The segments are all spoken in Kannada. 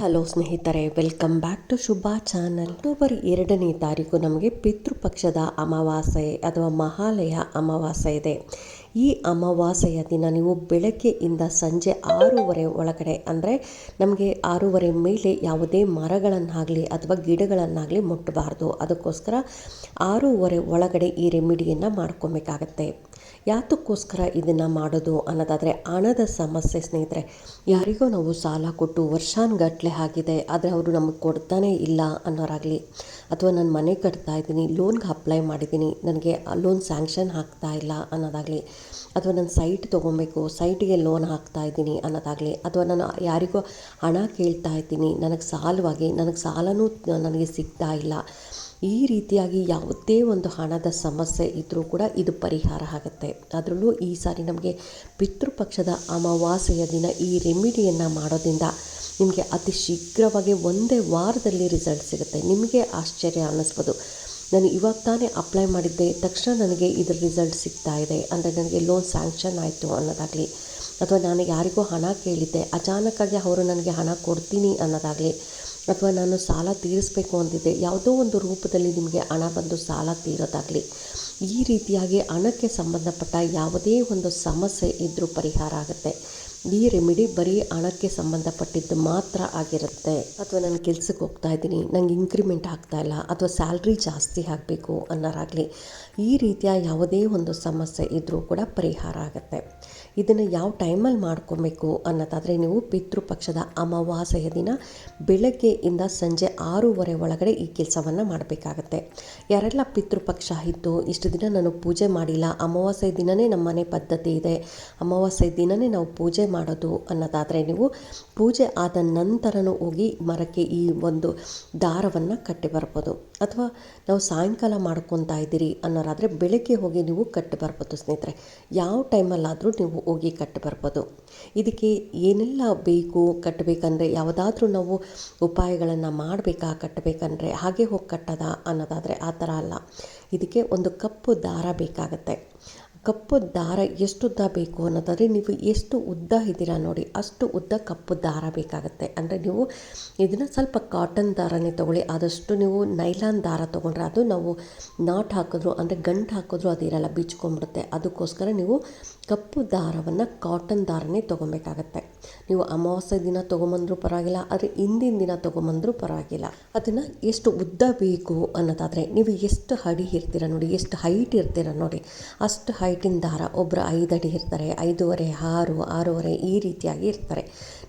ಹಲೋ ಸ್ನೇಹಿತರೆ welcome back to Shubha channel October ಎರಡನೇ ತಾರೀಕು ನಮಗೆ ಪಿತೃಪಕ್ಷದ ಅಮಾವಾಸ್ಯೆ ಅಥವಾ ಮಹಾಲಯ ಅಮಾವಾಸ್ಯೆ ಇದೆ. ಈ ಅಮಾವಾಸ್ಯೆಯ ದಿನ ನೀವು ಬೆಳಗ್ಗೆಯಿಂದ ಸಂಜೆ ಆರೂವರೆ ಒಳಗಡೆ ಅಂದರೆ ನಮಗೆ ಆರೂವರೆ ಮೇಲೆ ಯಾವುದೇ ಮರಗಳನ್ನಾಗಲಿ ಅಥವಾ ಗಿಡಗಳನ್ನಾಗಲಿ ಮುಟ್ಟಬಾರ್ದು. ಅದಕ್ಕೋಸ್ಕರ ಆರೂವರೆ ಒಳಗಡೆ ಈ ರೆಮಿಡಿಯನ್ನು ಮಾಡ್ಕೊಬೇಕಾಗತ್ತೆ. ಯಾತಕ್ಕೋಸ್ಕರ ಇದನ್ನು ಮಾಡೋದು ಅನ್ನೋದಾದರೆ ಹಣದ ಸಮಸ್ಯೆ ಸ್ನೇಹಿತರೆ. ಯಾರಿಗೋ ನಾವು ಸಾಲ ಕೊಟ್ಟು ವರ್ಷಾನುಗಟ್ಟಲೆ ಆಗಿದೆ, ಆದರೆ ಅವರು ನಮಗೆ ಕೊಡ್ತಾನೇ ಇಲ್ಲ ಅನ್ನೋರಾಗಲಿ. ಅಥವಾ ನಾನು ಮನೆ ಕಟ್ತಾ ಇದ್ದೀನಿ, ಲೋನ್ಗೆ ಅಪ್ಲೈ ಮಾಡಿದ್ದೀನಿ, ನನಗೆ ಲೋನ್ ಸ್ಯಾಂಕ್ಷನ್ ಆಗ್ತಾ ಇಲ್ಲ ಅನ್ನೋದಾಗಲಿ. ಅಥವಾ ನಾನು ಸೈಟ್ ತೊಗೊಬೇಕು, ಸೈಟಿಗೆ ಲೋನ್ ಹಾಕ್ತಾ ಇದ್ದೀನಿ ಅನ್ನೋದಾಗಲಿ, ಅಥವಾ ನಾನು ಯಾರಿಗೋ ಹಣ ಕೇಳ್ತಾ ಇದ್ದೀನಿ, ನನಗೆ ಸಾಲವಾಗಿ, ನನಗೆ ಸಾಲನೂ ನನಗೆ ಸಿಗ್ತಾ ಇಲ್ಲ, ಈ ರೀತಿಯಾಗಿ ಯಾವುದೇ ಒಂದು ಹಣದ ಸಮಸ್ಯೆ ಇದ್ದರೂ ಕೂಡ ಇದು ಪರಿಹಾರ ಆಗುತ್ತೆ. ಅದರಲ್ಲೂ ಈ ಸಾರಿ ನಮಗೆ ಪಿತೃಪಕ್ಷದ ಅಮಾವಾಸ್ಯೆಯ ದಿನ ಈ ರೆಮಿಡಿಯನ್ನು ಮಾಡೋದ್ರಿಂದ ನಿಮಗೆ ಅತಿ ಶೀಘ್ರವಾಗಿ ಒಂದೇ ವಾರದಲ್ಲಿ ರಿಸಲ್ಟ್ ಸಿಗುತ್ತೆ. ನಿಮಗೆ ಆಶ್ಚರ್ಯ ಅನ್ನಿಸ್ಬೋದು. ನಾನು ಇವಾಗ ತಾನೇ ಅಪ್ಲೈ ಮಾಡಿದ್ದೆ, ತಕ್ಷಣ ನನಗೆ ಇದರ ರಿಸಲ್ಟ್ ಸಿಗ್ತಾ ಇದೆ, ಅಂದರೆ ನನಗೆ ಲೋನ್ ಸ್ಯಾಂಕ್ಷನ್ ಆಯಿತು ಅನ್ನೋದಾಗಲಿ, ಅಥವಾ ನಾನು ಯಾರಿಗೋ ಹಣ ಕೇಳಿದ್ದೆ, ಅಚಾನಕ್ಕಾಗಿ ಅವರು ನನಗೆ ಹಣ ಕೊಡ್ತೀನಿ ಅನ್ನೋದಾಗಲಿ, ಅಥವಾ ನಾನು ಸಾಲ ತೀರಿಸಬೇಕು ಅಂದಿದ್ದೆ, ಯಾವುದೋ ಒಂದು ರೂಪದಲ್ಲಿ ನಿಮಗೆ ಹಣ ಬಂದು ಸಾಲ ತೀರೋದಾಗಲಿ, ಈ ರೀತಿಯಾಗಿ ಹಣಕ್ಕೆ ಸಂಬಂಧಪಟ್ಟ ಯಾವುದೇ ಒಂದು ಸಮಸ್ಯೆ ಇದ್ದರೂ ಪರಿಹಾರ ಆಗುತ್ತೆ. ಈ ರೆಮಿಡಿ ಬರೀ ಹಣಕ್ಕೆ ಸಂಬಂಧಪಟ್ಟಿದ್ದು ಮಾತ್ರ ಆಗಿರುತ್ತೆ. ಅಥವಾ ನಾನು ಕೆಲ್ಸಕ್ಕೆ ಹೋಗ್ತಾ ಇದ್ದೀನಿ, ನಂಗೆ ಇನ್ಕ್ರಿಮೆಂಟ್ ಆಗ್ತಾ ಇಲ್ಲ, ಅಥವಾ ಸ್ಯಾಲ್ರಿ ಜಾಸ್ತಿ ಆಗಬೇಕು ಅನ್ನೋರಾಗಲಿ, ಈ ರೀತಿಯ ಯಾವುದೇ ಒಂದು ಸಮಸ್ಯೆ ಇದ್ದರೂ ಕೂಡ ಪರಿಹಾರ ಆಗುತ್ತೆ. ಇದನ್ನು ಯಾವ ಟೈಮಲ್ಲಿ ಮಾಡ್ಕೊಬೇಕು ಅನ್ನೋದಾದರೆ ನೀವು ಪಿತೃಪಕ್ಷದ ಅಮಾವಾಸ್ಯೆಯ ದಿನ ಬೆಳಗ್ಗೆಯಿಂದ ಸಂಜೆ ಆರೂವರೆ ಒಳಗಡೆ ಈ ಕೆಲಸವನ್ನು ಮಾಡಬೇಕಾಗತ್ತೆ. ಯಾರೆಲ್ಲ ಪಿತೃಪಕ್ಷ ಇತ್ತು ಇಷ್ಟು ದಿನ ನಾನು ಪೂಜೆ ಮಾಡಿಲ್ಲ, ಅಮಾವಾಸ್ಯೆ ದಿನವೇ ನಮ್ಮ ಮನೆ ಪದ್ಧತಿ ಇದೆ, ಅಮಾವಾಸ್ಯೆ ದಿನವೇ ನಾವು ಪೂಜೆ ಮಾಡೋದು ಅನ್ನೋದಾದರೆ ನೀವು ಪೂಜೆ ಆದ ನಂತರನೂ ಹೋಗಿ ಮರಕ್ಕೆ ಈ ಒಂದು ದಾರವನ್ನು ಕಟ್ಟಿ ಬರ್ಬೋದು. ಅಥವಾ ನಾವು ಸಾಯಂಕಾಲ ಮಾಡ್ಕೊತಾ ಇದ್ದೀರಿ ಅನ್ನೋರಾದರೆ ಬೆಳಗ್ಗೆ ಹೋಗಿ ನೀವು ಕಟ್ಟಿ ಬರ್ಬೋದು ಸ್ನೇಹಿತರೆ. ಯಾವ ಟೈಮಲ್ಲಾದರೂ ನೀವು ಹೋಗಿ ಕಟ್ಟಿ ಬರ್ಬೋದು ಇದಕ್ಕೆ ಏನೆಲ್ಲ ಬೇಕು ಕಟ್ಟಬೇಕಂದ್ರೆ, ಯಾವುದಾದ್ರೂ ನಾವು ಉಪಾಯಗಳನ್ನು ಮಾಡಬೇಕಾ ಕಟ್ಟಬೇಕಂದ್ರೆ, ಹಾಗೆ ಹೋಗಿ ಕಟ್ಟದ ಅನ್ನೋದಾದರೆ ಆ ಥರ ಅಲ್ಲ. ಇದಕ್ಕೆ ಒಂದು ಕಪ್ಪು ದಾರ ಬೇಕಾಗತ್ತೆ. ಕಪ್ಪು ದಾರ ಎಷ್ಟು ಉದ್ದ ಬೇಕು ಅನ್ನೋದಾದರೆ ನೀವು ಎಷ್ಟು ಉದ್ದ ಇದ್ದೀರಾ ನೋಡಿ, ಅಷ್ಟು ಉದ್ದ ಕಪ್ಪು ದಾರ ಬೇಕಾಗುತ್ತೆ. ಅಂದರೆ ನೀವು ಇದನ್ನು ಸ್ವಲ್ಪ ಕಾಟನ್ ದಾರನೇ ತೊಗೊಳ್ಳಿ, ಆದಷ್ಟು ನೀವು ನೈಲಾನ್ ದಾರ ತೊಗೊಂಡ್ರೆ ಅದು ನಾವು ನಾಟ್ ಹಾಕಿದ್ರು, ಅಂದರೆ ಗಂಟು ಹಾಕಿದ್ರು ಅದಿರಲ್ಲ ಬಿಚ್ಕೊಂಡ್ಬಿಡುತ್ತೆ. ಅದಕ್ಕೋಸ್ಕರ ನೀವು ಕಪ್ಪು ದಾರವನ್ನು ಕಾಟನ್ ದಾರನೇ ತೊಗೊಬೇಕಾಗತ್ತೆ. ನೀವು ಅಮಾವಾಸ್ಯೆ ದಿನ ತೊಗೊಂಬಂದ್ರೂ ಪರವಾಗಿಲ್ಲ, ಆದರೆ ಹಿಂದಿನ ದಿನ ತೊಗೊಂಬಂದ್ರೂ ಪರವಾಗಿಲ್ಲ. ಅದನ್ನು ಎಷ್ಟು ಉದ್ದ ಬೇಕು ಅನ್ನೋದಾದರೆ ನೀವು ಎಷ್ಟು ಅಡಿ ಇರ್ತೀರ ನೋಡಿ, ಎಷ್ಟು ಹೈಟ್ ಇರ್ತೀರ ನೋಡಿ. ಅಷ್ಟು ಹೈಟಿನ ದಾರ ಒಬ್ಬರು ಐದು ಅಡಿ ಇರ್ತಾರೆ, ಐದೂವರೆ, ಆರು, ಆರೂವರೆ ಈ ರೀತಿಯಾಗಿ ಇರ್ತಾರೆ.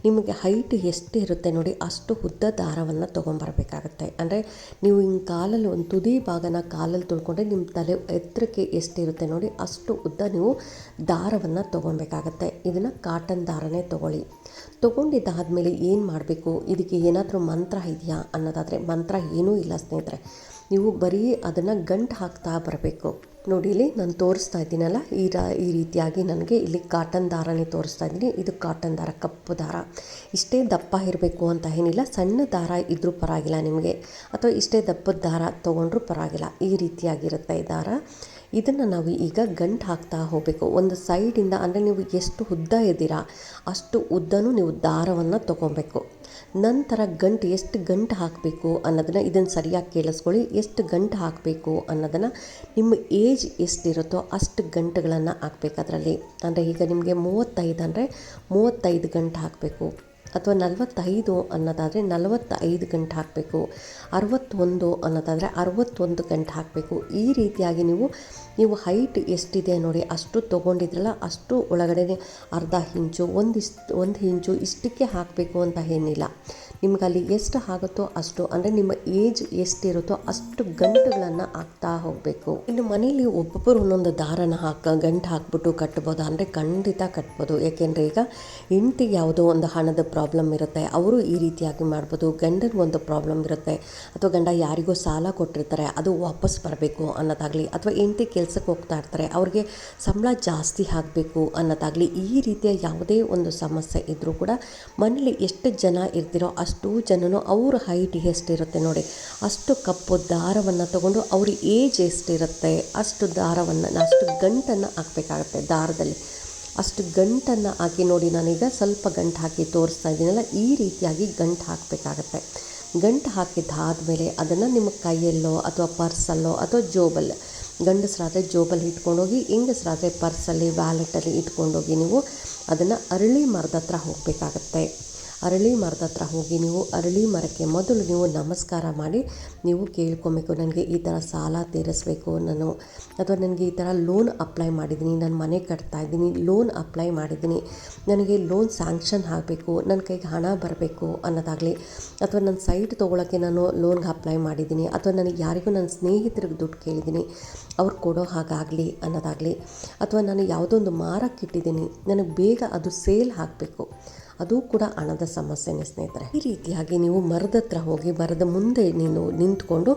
ನಿಮಗೆ ಹೈಟ್ ಎಷ್ಟು ಇರುತ್ತೆ ನೋಡಿ, ಅಷ್ಟು ಉದ್ದ ದಾರವನ್ನು ತೊಗೊಂಬರ್ಬೇಕಾಗತ್ತೆ. ಅಂದರೆ ನೀವು ಹಿಂಗೆ ಕಾಲಲ್ಲಿ ಒಂದು ತುದಿ ಭಾಗನ ಕಾಲಲ್ಲಿ ತುಳ್ಕೊಂಡ್ರೆ ನಿಮ್ಮ ತಲೆ ಎತ್ತರಕ್ಕೆ ಎಷ್ಟಿರುತ್ತೆ ನೋಡಿ, ಅಷ್ಟು ಉದ್ದ ನೀವು ದಾರವನ್ನು ತೊಗೊಬೇಕಾಗತ್ತೆ. ಇದನ್ನು ಕಾಟನ್ ದಾರನೇ ತೊಗೊಳ್ಳಿ. ತೊಗೊಂಡಿದ್ದಾದಮೇಲೆ ಏನು ಮಾಡಬೇಕು? ಇದಕ್ಕೆ ಏನಾದರೂ ಮಂತ್ರ ಇದೆಯಾ ಅನ್ನೋದಾದರೆ ಮಂತ್ರ ಏನೂ ಇಲ್ಲ ಸ್ನೇಹಿತರೆ. ನೀವು ಬರೀ ಅದನ್ನು ಗಂಟು ಹಾಕ್ತಾ ಬರಬೇಕು. ನೋಡಿ ಇಲ್ಲಿ ನಾನು ತೋರಿಸ್ತಾ ಇದ್ದೀನಲ್ಲ, ಈ ರಾ, ಈ ರೀತಿಯಾಗಿ ನನಗೆ ಇಲ್ಲಿ ಕಾಟನ್ ದಾರನೇ ತೋರಿಸ್ತಾ ಇದ್ದೀನಿ. ಇದು ಕಾಟನ್ ದಾರ, ಕಪ್ಪು ದಾರ. ಇಷ್ಟೇ ದಪ್ಪ ಇರಬೇಕು ಅಂತ ಏನಿಲ್ಲ, ಸಣ್ಣ ದಾರ ಇದ್ದರೂ ಪರವಾಗಿಲ್ಲ ನಿಮಗೆ. ಅಥವಾ ಇಷ್ಟೇ ದಪ್ಪದ ದಾರ ತೊಗೊಂಡ್ರೂ ಪರವಾಗಿಲ್ಲ. ಈ ರೀತಿಯಾಗಿರುತ್ತೆ ಈ ದಾರ. ಇದನ್ನು ನಾವು ಈಗ ಗಂಟು ಹಾಕ್ತಾ ಹೋಗಬೇಕು. ಒಂದು ಸೈಡಿಂದ ಅಂದರೆ ನೀವು ಎಷ್ಟು ಉದ್ದ ಇದ್ದೀರಾ, ಅಷ್ಟು ಉದ್ದನೂ ನೀವು ದಾರವನ್ನು ತೊಗೊಬೇಕು. ನಂತರ ಗಂಟು ಎಷ್ಟು ಗಂಟು ಹಾಕಬೇಕು ಅನ್ನೋದನ್ನು ಇದನ್ನು ಸರಿಯಾಗಿ ಕೇಳಿಸ್ಕೊಳ್ಳಿ. ಎಷ್ಟು ಗಂಟು ಹಾಕಬೇಕು ಅನ್ನೋದನ್ನು ನಿಮ್ಮ ಏಜ್ ಎಷ್ಟಿರುತ್ತೋ ಅಷ್ಟು ಗಂಟುಗಳನ್ನು ಹಾಕ್ಬೇಕು ಅದರಲ್ಲಿ. ಅಂದರೆ ಈಗ ನಿಮಗೆ ಮೂವತ್ತೈದು ಅಂದರೆ ಮೂವತ್ತೈದು ಗಂಟು ಹಾಕಬೇಕು. ಅಥವಾ ನಲವತ್ತೈದು ಅನ್ನೋದಾದರೆ ನಲವತ್ತೈದು ಗಂಟೆ ಹಾಕಬೇಕು. ಅರವತ್ತೊಂದು ಅನ್ನೋದಾದರೆ ಅರವತ್ತೊಂದು ಗಂಟೆ ಹಾಕಬೇಕು. ಈ ರೀತಿಯಾಗಿ ನೀವು ನೀವು ಹೈಟ್ ಎಷ್ಟಿದೆ ನೋಡಿ, ಅಷ್ಟು ತೊಗೊಂಡಿದ್ರಲ್ಲ, ಅಷ್ಟು ಒಳಗಡೆ ಅರ್ಧ ಇಂಚು, ಒಂದಿಷ್ಟು, ಒಂದು ಇಂಚು ಇಷ್ಟಕ್ಕೆ ಹಾಕಬೇಕು ಅಂತ ಏನಿಲ್ಲ. ನಿಮ್ಗೆ ಅಲ್ಲಿ ಎಷ್ಟು ಆಗುತ್ತೋ ಅಷ್ಟು, ಅಂದರೆ ನಿಮ್ಮ ಏಜ್ ಎಷ್ಟಿರುತ್ತೋ ಅಷ್ಟು ಗಂಟುಗಳನ್ನು ಹಾಕ್ತಾ ಹೋಗಬೇಕು. ಇನ್ನು ಮನೇಲಿ ಒಬ್ಬೊಬ್ಬರು ಒಂದೊಂದು ದಾರನ ಹಾಕ, ಗಂಟು ಹಾಕ್ಬಿಟ್ಟು ಕಟ್ಬೋದು, ಅಂದರೆ ಖಂಡಿತ ಕಟ್ಬೋದು. ಏಕೆಂದರೆ ಈಗ ಹೆಂಡ್ತಿಗೆ ಯಾವುದೋ ಒಂದು ಹಣದ ಪ್ರಾಬ್ಲಮ್ ಇರುತ್ತೆ, ಅವರು ಈ ರೀತಿಯಾಗಿ ಮಾಡ್ಬೋದು. ಗಂಡನ ಒಂದು ಪ್ರಾಬ್ಲಮ್ ಇರುತ್ತೆ, ಅಥವಾ ಗಂಡ ಯಾರಿಗೋ ಸಾಲ ಕೊಟ್ಟಿರ್ತಾರೆ, ಅದು ವಾಪಸ್ ಬರಬೇಕು ಅನ್ನೋದಾಗಲಿ, ಅಥವಾ ಹೆಂಡ್ತಿ ಕೆಲಸಕ್ಕೆ ಹೋಗ್ತಾ ಇರ್ತಾರೆ, ಅವ್ರಿಗೆ ಸಂಬಳ ಜಾಸ್ತಿ ಆಗಬೇಕು ಅನ್ನೋದಾಗಲಿ, ಈ ರೀತಿಯ ಯಾವುದೇ ಒಂದು ಸಮಸ್ಯೆ ಇದ್ದರೂ ಕೂಡ ಮನೇಲಿ ಎಷ್ಟು ಜನ ಇರ್ತಿರೋ ಜನನು ಅವ್ರ ಹೈಟ್ ಎಷ್ಟಿರುತ್ತೆ ನೋಡಿ. ಅಷ್ಟು ಕಪ್ಪು ದಾರವನ್ನು ತಗೊಂಡು ಅವ್ರ ಏಜ್ ಎಷ್ಟಿರುತ್ತೆ, ಅಷ್ಟು ದಾರವನ್ನು, ಅಷ್ಟು ಗಂಟನ್ನು ಹಾಕಬೇಕಾಗತ್ತೆ ದಾರದಲ್ಲಿ. ಅಷ್ಟು ಗಂಟನ್ನು ಹಾಕಿ ನೋಡಿ ನಾನೀಗ ಸ್ವಲ್ಪ ಗಂಟು ಹಾಕಿ ತೋರಿಸ್ತಾ ಇದ್ದೀನಲ್ಲ, ಈ ರೀತಿಯಾಗಿ ಗಂಟು ಹಾಕಬೇಕಾಗತ್ತೆ. ಗಂಟು ಹಾಕಿದ್ದಾದಮೇಲೆ ಅದನ್ನು ನಿಮ್ಮ ಕೈಯಲ್ಲೋ ಅಥವಾ ಪರ್ಸಲ್ಲೋ ಅಥವಾ ಜೋಬಲ್ ಗಂಡಸರಾದರೆ ಜೋಬಲ್ಲಿ ಇಟ್ಕೊಂಡೋಗಿ ಹೆಂಗಸರಾದರೆ ಪರ್ಸಲ್ಲಿ, ವ್ಯಾಲೆಟಲ್ಲಿ ಇಟ್ಕೊಂಡೋಗಿ ನೀವು ಅದನ್ನು ಅರಳಿ ಮರದ ಹತ್ರ ಹೋಗಬೇಕಾಗತ್ತೆ. ಅರಳಿ ಮರದ ಹತ್ರ ಹೋಗಿ ನೀವು ಅರಳಿ ಮರಕ್ಕೆ ಮೊದಲು ನೀವು ನಮಸ್ಕಾರ ಮಾಡಿ, ನೀವು ಕೇಳ್ಕೊಬೇಕು, ನನಗೆ ಈ ಥರ ಸಾಲ ತೀರಿಸ್ಬೇಕು, ನಾನು ಅಥವಾ ನನಗೆ ಈ ಥರ ಲೋನ್ ಅಪ್ಲೈ ಮಾಡಿದ್ದೀನಿ ನಾನು ಮನೆ ಕಟ್ತಾ ಇದ್ದೀನಿ, ಲೋನ್ ಅಪ್ಲೈ ಮಾಡಿದ್ದೀನಿ, ನನಗೆ ಲೋನ್ ಸ್ಯಾಂಕ್ಷನ್ ಆಗಬೇಕು ನನ್ನ ಕೈಗೆ ಹಣ ಬರಬೇಕು ಅನ್ನೋದಾಗಲಿ, ಅಥವಾ ನನ್ನ ಸೈಟ್ ತೊಗೊಳಕ್ಕೆ ನಾನು ಲೋನ್ಗೆ ಅಪ್ಲೈ ಮಾಡಿದ್ದೀನಿ, ಅಥವಾ ನನಗೆ ಯಾರಿಗೂ ನನ್ನ ಸ್ನೇಹಿತರಿಗೆ ದುಡ್ಡು ಕೇಳಿದ್ದೀನಿ, ಅವ್ರು ಕೊಡೋ ಹಾಗಾಗಲಿ ಅನ್ನೋದಾಗಲಿ, ಅಥವಾ ನಾನು ಯಾವುದೋ ಒಂದು ಮಾರಕ್ಕಿಟ್ಟಿದ್ದೀನಿ ನನಗೆ ಬೇಗ ಅದು ಸೇಲ್ ಆಗಬೇಕು ಅದು ಕೂಡ ಹಣದ ಸಮಸ್ಯೆನೇ ಸ್ನೇಹಿತರೆ. ಈ ರೀತಿಯಾಗಿ ನೀವು ಮರದ ಹತ್ರ ಹೋಗಿ ಮರದ ಮುಂದೆ ನೀನು ನಿಂತ್ಕೊಂಡು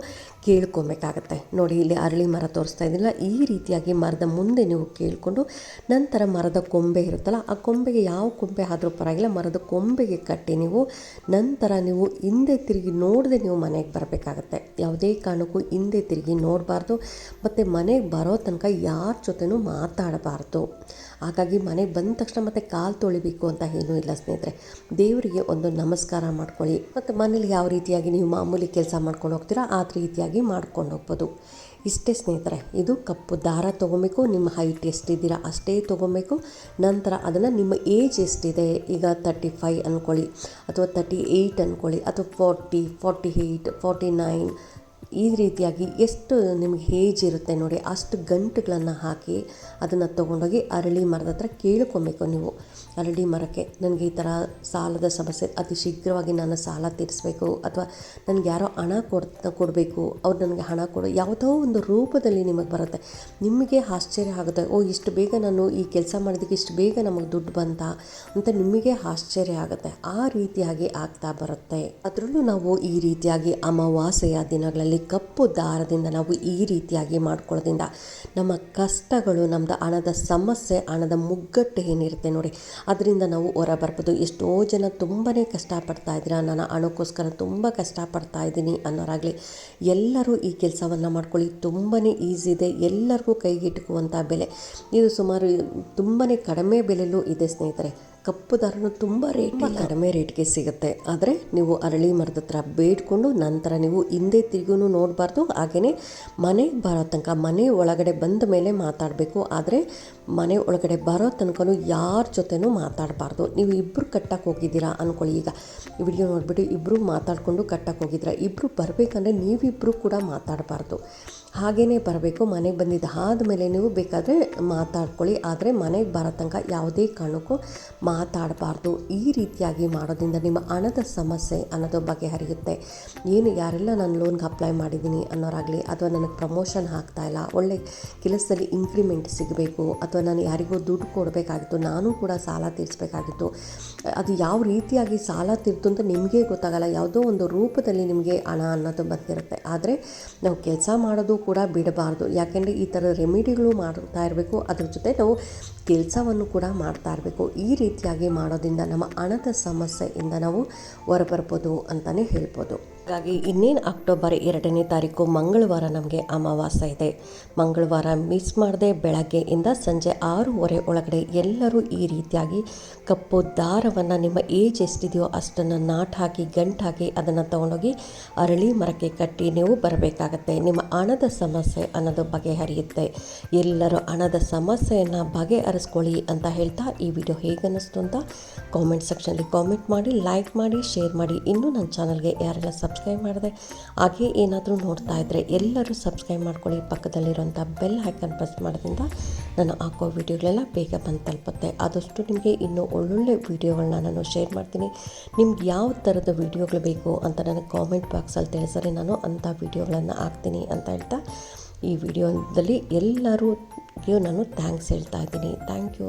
ಕೇಳ್ಕೊಬೇಕಾಗತ್ತೆ. ನೋಡಿ, ಇಲ್ಲಿ ಅರಳಿ ಮರ ತೋರಿಸ್ತಾ ಇದ್ದಿಲ್ಲ. ಈ ರೀತಿಯಾಗಿ ಮರದ ಮುಂದೆ ನೀವು ಕೇಳಿಕೊಂಡು ನಂತರ ಮರದ ಕೊಂಬೆ ಇರುತ್ತಲ್ಲ, ಆ ಕೊಂಬೆಗೆ ಯಾವ ಕೊಂಬೆ ಆದರೂ ಪರವಾಗಿಲ್ಲ, ಮರದ ಕೊಂಬೆಗೆ ಕಟ್ಟಿ ನೀವು ನಂತರ ನೀವು ಹಿಂದೆ ತಿರುಗಿ ನೋಡದೆ ನೀವು ಮನೆಗೆ ಬರಬೇಕಾಗತ್ತೆ. ಯಾವುದೇ ಕಾರಣಕ್ಕೂ ಹಿಂದೆ ತಿರುಗಿ ನೋಡಬಾರ್ದು. ಮತ್ತು ಮನೆಗೆ ಬರೋ ತನಕ ಯಾರ ಜೊತೆನೂ ಮಾತಾಡಬಾರ್ದು. ಹಾಗಾಗಿ ಮನೆಗೆ ಬಂದ ತಕ್ಷಣ ಮತ್ತೆ ಕಾಲು ತೊಳಿಬೇಕು ಅಂತ ಏನೂ ಇಲ್ಲ ಸ್ನೇಹಿತರೆ. ದೇವರಿಗೆ ಒಂದು ನಮಸ್ಕಾರ ಮಾಡ್ಕೊಳ್ಳಿ. ಮತ್ತು ಮನೇಲಿ ಯಾವ ರೀತಿಯಾಗಿ ನೀವು ಮಾಮೂಲಿ ಕೆಲಸ ಮಾಡ್ಕೊಂಡು ಹೋಗ್ತೀರಾ ಆ ರೀತಿಯಾಗಿ ಮಾಡ್ಕೊಂಡು ಹೋಗ್ಬೋದು. ಇಷ್ಟೇ ಸ್ನೇಹಿತರೆ, ಇದು ಕಪ್ಪು ದಾರ ತೊಗೊಬೇಕು, ನಿಮ್ಮ ಹೈಟ್ ಎಷ್ಟಿದ್ದೀರಾ ಅಷ್ಟೇ ತೊಗೊಬೇಕು. ನಂತರ ಅದನ್ನು ನಿಮ್ಮ ಏಜ್ ಎಷ್ಟಿದೆ, ಈಗ ತರ್ಟಿ ಫೈವ್ ಅಂದ್ಕೊಳ್ಳಿ ಅಥವಾ ತರ್ಟಿ ಏಯ್ಟ್ ಅಂದ್ಕೊಳ್ಳಿ ಅಥವಾ forty forty eight forty nine ಈ ರೀತಿಯಾಗಿ ಎಷ್ಟು ನಿಮಗೆ ಹೇಜ್ ಇರುತ್ತೆ ನೋಡಿ, ಅಷ್ಟು ಗಂಟುಗಳನ್ನು ಹಾಕಿ ಅದನ್ನು ತೊಗೊಂಡೋಗಿ ಅರಳಿ ಮರದ ಹತ್ರ ಕೇಳ್ಕೊಬೇಕು ನೀವು. ಅರಳಿ ಮರಕ್ಕೆ ನನಗೆ ಈ ಥರ ಸಾಲದ ಸಮಸ್ಯೆ, ಅತಿ ಶೀಘ್ರವಾಗಿ ನಾನು ಸಾಲ ತೀರಿಸಬೇಕು ಅಥವಾ ನನಗೆ ಯಾರೋ ಹಣ ಕೊಡ್ ಕೊಡಬೇಕು, ಅವ್ರು ನನಗೆ ಹಣ ಕೊಡು, ಯಾವುದೋ ಒಂದು ರೂಪದಲ್ಲಿ ನಿಮಗೆ ಬರುತ್ತೆ. ನಿಮಗೆ ಆಶ್ಚರ್ಯ ಆಗುತ್ತೆ, ಓ, ಇಷ್ಟು ಬೇಗ ನಾನು ಈ ಕೆಲಸ ಮಾಡೋದಕ್ಕೆ ಇಷ್ಟು ಬೇಗ ನಮಗೆ ದುಡ್ಡು ಬಂತ ಅಂತ ನಿಮಗೆ ಆಶ್ಚರ್ಯ ಆಗುತ್ತೆ. ಆ ರೀತಿಯಾಗಿ ಆಗ್ತಾ ಬರುತ್ತೆ. ಅದರಲ್ಲೂ ನಾವು ಈ ರೀತಿಯಾಗಿ ಅಮಾವಾಸ್ಯೆಯ ದಿನಗಳಲ್ಲಿ ಕಪ್ಪು ದಾರದಿಂದ ನಾವು ಈ ರೀತಿಯಾಗಿ ಮಾಡ್ಕೊಳ್ಳೋದ್ರಿಂದ ನಮ್ಮ ಕಷ್ಟಗಳು ನಮ್ಮದು ಹಣದ ಸಮಸ್ಯೆ, ಹಣದ ಮುಗ್ಗಟ್ಟು ಏನಿರುತ್ತೆ ನೋಡಿ, ಅದರಿಂದ ನಾವು ಹೊರ ಬರ್ಬೋದು ಎಷ್ಟೋ ಜನ ತುಂಬಾ ಕಷ್ಟಪಡ್ತಾ ಇದ್ದೀರಾ ನಾನು ಹಣಕ್ಕೋಸ್ಕರ ತುಂಬ ಕಷ್ಟಪಡ್ತಾ ಇದ್ದೀನಿ ಅನ್ನೋರಾಗಲಿ. ಎಲ್ಲರೂ ಈ ಕೆಲಸವನ್ನು ಮಾಡ್ಕೊಳ್ಳಿ. ತುಂಬಾ ಈಸಿ ಇದೆ. ಎಲ್ಲರಿಗೂ ಕೈಗೆಟುಕುವಂಥ ಬೆಲೆ. ಇದು ಸುಮಾರು ತುಂಬಾ ಕಡಿಮೆ ಬೆಲೆಯಲ್ಲೂ ಇದೆ ಸ್ನೇಹಿತರೆ. ಕಪ್ಪು ದಾರನು ತುಂಬ ರೇಟ್ ಕಡಿಮೆ ರೇಟ್ಗೆ ಸಿಗುತ್ತೆ. ಆದರೆ ನೀವು ಅರಳಿ ಮರದ ಹತ್ರ ಬೇಡ್ಕೊಂಡು ನಂತರ ನೀವು ಹಿಂದೆ ತಿರುಗೂ ನೋಡಬಾರ್ದು. ಹಾಗೆಯೇ ಮನೆಗೆ ಬರೋ ತನಕ ಮನೆ ಒಳಗಡೆ ಬಂದ ಮೇಲೆ ಮಾತಾಡಬೇಕು. ಆದರೆ ಮನೆ ಒಳಗಡೆ ಬರೋ ತನಕ ಯಾರ ಜೊತೆನೂ ಮಾತಾಡಬಾರ್ದು. ನೀವು ಇಬ್ಬರು ಕಟ್ಟಕ್ಕೆ ಹೋಗಿದ್ದೀರಾ ಅಂದ್ಕೊಳ್ಳಿ ಈಗ ಈ ವಿಡಿಯೋ ನೋಡಿಬಿಟ್ಟು ಇಬ್ಬರು ಮಾತಾಡಿಕೊಂಡು ಕಟ್ಟಕ್ಕೆ ಹೋಗಿದ್ದೀರಾ ಇಬ್ಬರು ಬರಬೇಕಂದ್ರೆ ನೀವಿಬ್ಬರು ಕೂಡ ಮಾತಾಡಬಾರ್ದು. ಹಾಗೇ ಬರಬೇಕು, ಮನೆಗೆ ಬಂದಿದ್ದು ಆದಮೇಲೆ ನೀವು ಬೇಕಾದರೆ ಮಾತಾಡ್ಕೊಳ್ಳಿ. ಆದರೆ ಮನೆಗೆ ಬರೋ ತನಕ ಯಾವುದೇ ಕಾರಣಕ್ಕೂ ಮಾತಾಡಬಾರ್ದು. ಈ ರೀತಿಯಾಗಿ ಮಾಡೋದ್ರಿಂದ ನಿಮ್ಮ ಹಣದ ಸಮಸ್ಯೆ ಅನ್ನೋದು ಬಗೆಹರಿಯುತ್ತೆ ಏನು ಯಾರೆಲ್ಲ ನಾನು ಲೋನ್ಗೆ ಅಪ್ಲೈ ಮಾಡಿದ್ದೀನಿ ಅನ್ನೋರಾಗಲಿ, ಅಥವಾ ನನಗೆ ಪ್ರಮೋಷನ್ ಆಗ್ತಾ ಇಲ್ಲ, ಒಳ್ಳೆ ಕೆಲಸದಲ್ಲಿ ಇನ್ಕ್ರಿಮೆಂಟ್ ಸಿಗಬೇಕು, ಅಥವಾ ನಾನು ಯಾರಿಗೋ ದುಡ್ಡು ಕೊಡಬೇಕಾಗಿತ್ತು, ನಾನು ಕೂಡ ಸಾಲ ತೀರಿಸಬೇಕಾಗಿತ್ತು, ಅದು ಯಾವ ರೀತಿಯಾಗಿ ಸಾಲ ತೀರ್ತು ಅಂತ ನಿಮಗೆ ಗೊತ್ತಾಗಲ್ಲ. ಯಾವುದೋ ಒಂದು ರೂಪದಲ್ಲಿ ನಿಮಗೆ ಹಣ ಅನ್ನೋದು ಬಂದಿರುತ್ತೆ. ಆದರೆ ನಾವು ಕೆಲಸ ಮಾಡೋದು ಕೂಡ ಬಿಡಬಾರ್ದು. ಯಾಕೆಂದರೆ ಈ ಥರ ರೆಮಿಡಿಗಳು ಮಾಡ್ತಾ ಇರಬೇಕು. ಅದ್ರ ಜೊತೆ ನಾವು ಕೆಲಸವನ್ನು ಕೂಡ ಮಾಡ್ತಾ ಇರಬೇಕು. ಈ ರೀತಿಯಾಗಿ ಮಾಡೋದ್ರಿಂದ ನಮ್ಮ ಹಣದ ಸಮಸ್ಯೆಯಿಂದ ನಾವು ಹೊರಬರ್ಬೋದು ಅಂತಲೇ ಹೇಳ್ಬೋದು. ಹಾಗಾಗಿ ಇನ್ನೇನು ಅಕ್ಟೋಬರ್ ಎರಡನೇ ತಾರೀಕು ಮಂಗಳವಾರ ನಮಗೆ ಅಮಾವಾಸ್ಯೆ ಇದೆ. ಮಂಗಳವಾರ ಮಿಸ್ ಮಾಡದೆ ಬೆಳಗ್ಗೆಯಿಂದ ಸಂಜೆ ಆರೂವರೆ ಒಳಗಡೆ ಎಲ್ಲರೂ ಈ ರೀತಿಯಾಗಿ ಕಪ್ಪು ದಾರವನ್ನು ನಿಮ್ಮ ಏಜ್ ಎಷ್ಟಿದೆಯೋ ಅಷ್ಟನ್ನು ನಾಟ್ ಹಾಕಿ, ಗಂಟು ಹಾಕಿ ಅದನ್ನು ತೊಗೊಂಡೋಗಿ ಅರಳಿ ಮರಕ್ಕೆ ಕಟ್ಟಿ ನೀವು ಬರಬೇಕಾಗತ್ತೆ. ನಿಮ್ಮ ಹಣದ ಸಮಸ್ಯೆ ಅನ್ನೋದು ಬಗೆಹರಿಯುತ್ತೆ. ಎಲ್ಲರೂ ಹಣದ ಸಮಸ್ಯೆಯನ್ನು ಬಗೆಹರಿಸ್ಕೊಳ್ಳಿ ಅಂತ ಹೇಳ್ತಾ ಈ ವಿಡಿಯೋ ಹೇಗೆ ಅನ್ನಿಸ್ತು ಅಂತ ಕಾಮೆಂಟ್ ಸೆಕ್ಷನಲ್ಲಿ ಕಾಮೆಂಟ್ ಮಾಡಿ ಲೈಕ್ ಮಾಡಿ ಶೇರ್ ಮಾಡಿ. ಇನ್ನೂ ನನ್ನ ಚಾನಲ್ಗೆ ಯಾರೆಲ್ಲ ಸಬ್ಸ್ಕ್ರೈಬ್ ಮಾಡಿದೆ ಹಾಗೆ ಏನಾದರೂ ನೋಡ್ತಾ ಇದ್ದರೆ ಎಲ್ಲರೂ ಸಬ್ಸ್ಕ್ರೈಬ್ ಮಾಡ್ಕೊಳ್ಳಿ. ಪಕ್ಕದಲ್ಲಿರುವಂಥ ಬೆಲ್ ಹ್ಯಾಕನ್ ಪ್ರೆಸ್ ಮಾಡೋದ್ರಿಂದ ನಾನು ಹಾಕೋ ವಿಡಿಯೋಗಳೆಲ್ಲ ಬೇಗ ಬಂದು ತಲುಪುತ್ತೆ. ಆದಷ್ಟು ನಿಮಗೆ ಇನ್ನೂ ಒಳ್ಳೊಳ್ಳೆ ವೀಡಿಯೋಗಳನ್ನ ನಾನು ಶೇರ್ ಮಾಡ್ತೀನಿ. ನಿಮ್ಗೆ ಯಾವ ಥರದ ವೀಡಿಯೋಗಳು ಬೇಕು ಅಂತ ನನಗೆ ಕಾಮೆಂಟ್ ಬಾಕ್ಸಲ್ಲಿ ತಿಳಿಸಿದ್ರೆ ನಾನು ಅಂಥ ವೀಡಿಯೋಗಳನ್ನು ಹಾಕ್ತೀನಿ ಅಂತ ಹೇಳ್ತಾ ಈ ವಿಡಿಯೋದಲ್ಲಿ ಎಲ್ಲರೂ ನಾನು ಥ್ಯಾಂಕ್ಸ್ ಹೇಳ್ತಾ ಇದ್ದೀನಿ. Thank you